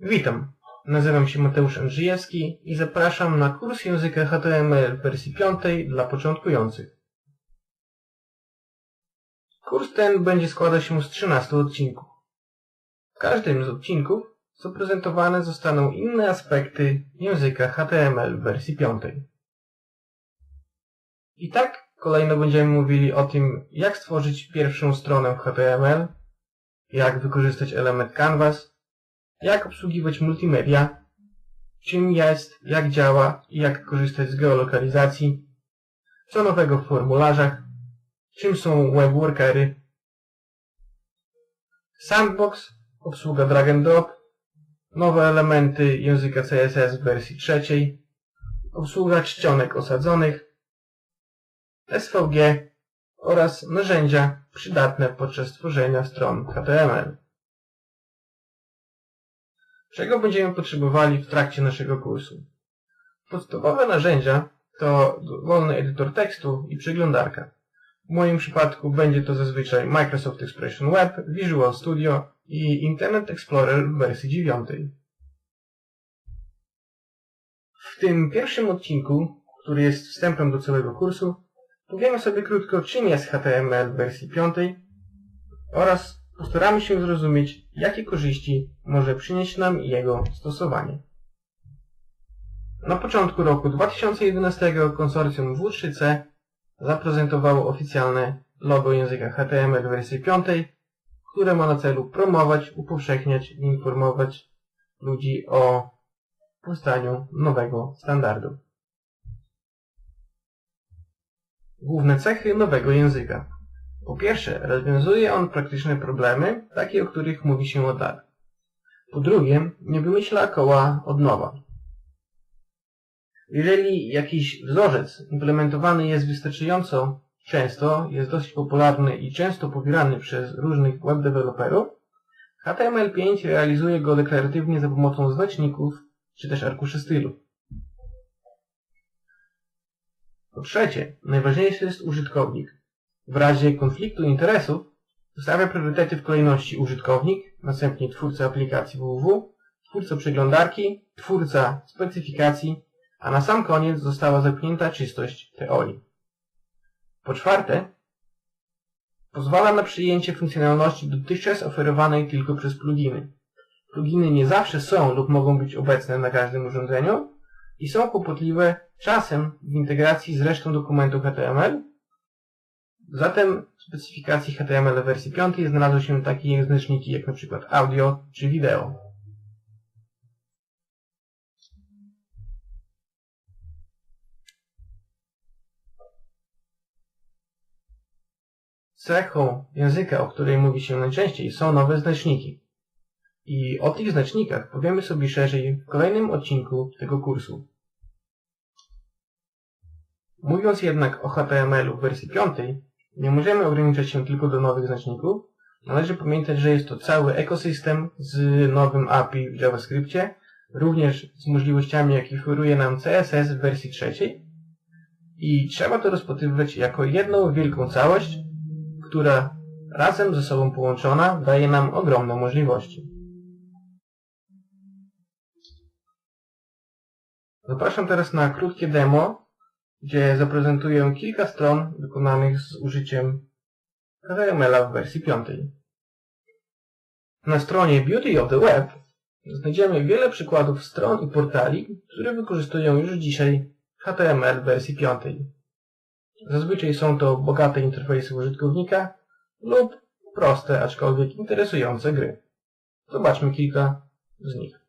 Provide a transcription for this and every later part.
Witam, nazywam się Mateusz Andrzejewski i zapraszam na kurs języka HTML wersji 5 dla początkujących. Kurs ten będzie składał się z 13 odcinków. W każdym z odcinków zaprezentowane zostaną inne aspekty języka HTML wersji 5. I tak kolejno będziemy mówili o tym, jak stworzyć pierwszą stronę w HTML, jak wykorzystać element Canvas, jak obsługiwać multimedia, czym jest, jak działa i jak korzystać z geolokalizacji, co nowego w formularzach, czym są webworkery, sandbox, obsługa drag and drop, nowe elementy języka CSS w wersji trzeciej, obsługa czcionek osadzonych, SVG oraz narzędzia przydatne podczas tworzenia stron HTML. Czego będziemy potrzebowali w trakcie naszego kursu? Podstawowe narzędzia to wolny edytor tekstu i przeglądarka. W moim przypadku będzie to zazwyczaj Microsoft Expression Web, Visual Studio i Internet Explorer w wersji 9. W tym pierwszym odcinku, który jest wstępem do całego kursu, powiemy sobie krótko, czym jest HTML w wersji 5 oraz postaramy się zrozumieć, jakie korzyści może przynieść nam jego stosowanie. Na początku roku 2011 konsorcjum W3C zaprezentowało oficjalne logo języka HTML w wersji 5, które ma na celu promować, upowszechniać i informować ludzi o powstaniu nowego standardu. Główne cechy nowego języka. Po pierwsze, rozwiązuje on praktyczne problemy, takie o których mówi się od lat. Po drugie, nie wymyśla koła od nowa. Jeżeli jakiś wzorzec implementowany jest wystarczająco często, jest dosyć popularny i często pobierany przez różnych web developerów, HTML5 realizuje go deklaratywnie za pomocą znaczników czy też arkuszy stylu. Po trzecie, najważniejszy jest użytkownik. W razie konfliktu interesów ustawia priorytety w kolejności użytkownik, następnie twórca aplikacji www, twórca przeglądarki, twórca specyfikacji, a na sam koniec została zamknięta czystość teorii. Po czwarte, pozwala na przyjęcie funkcjonalności dotychczas oferowanej tylko przez pluginy. Pluginy nie zawsze są lub mogą być obecne na każdym urządzeniu i są kłopotliwe czasem w integracji z resztą dokumentu HTML. Zatem w specyfikacji HTML wersji 5 znalazły się takie znaczniki jak np. audio czy wideo. Cechą języka, o której mówi się najczęściej, są nowe znaczniki. I o tych znacznikach powiemy sobie szerzej w kolejnym odcinku tego kursu. Mówiąc jednak o HTML-u wersji 5, nie możemy ograniczać się tylko do nowych znaczników. Należy pamiętać, że jest to cały ekosystem z nowym API w JavaScriptie, również z możliwościami, jakie oferuje nam CSS w wersji trzeciej. I trzeba to rozpatrywać jako jedną wielką całość, która razem ze sobą połączona daje nam ogromne możliwości. Zapraszam teraz na krótkie demo, gdzie zaprezentuję kilka stron wykonanych z użyciem HTML-a w wersji 5. Na stronie Beauty of the Web znajdziemy wiele przykładów stron i portali, które wykorzystują już dzisiaj HTML w wersji 5. Zazwyczaj są to bogate interfejsy użytkownika lub proste, aczkolwiek interesujące gry. Zobaczmy kilka z nich.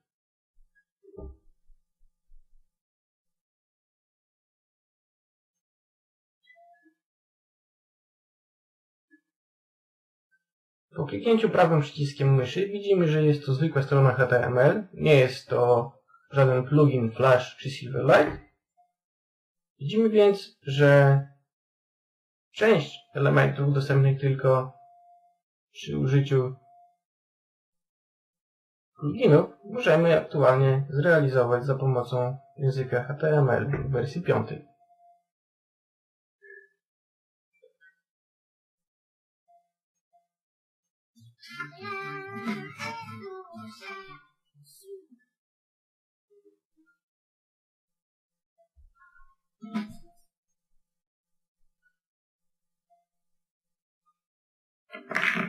Po kliknięciu prawym przyciskiem myszy widzimy, że jest to zwykła strona HTML. Nie jest to żaden plugin Flash czy Silverlight. Widzimy więc, że część elementów dostępnych tylko przy użyciu pluginów możemy aktualnie zrealizować za pomocą języka HTML w wersji 5.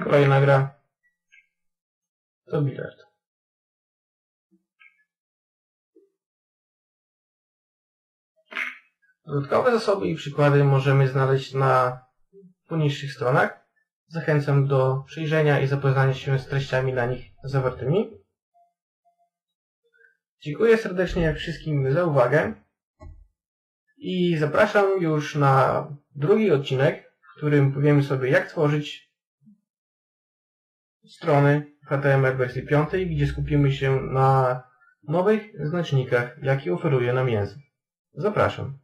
Kolejna gra to bilard. Dodatkowe zasoby i przykłady możemy znaleźć na poniższych stronach. Zachęcam do przyjrzenia i zapoznania się z treściami na nich zawartymi. Dziękuję serdecznie wszystkim za uwagę i zapraszam już na drugi odcinek, w którym powiemy sobie jak tworzyć strony HTML wersji 5, gdzie skupimy się na nowych znacznikach, jakie oferuje nam język. Zapraszam.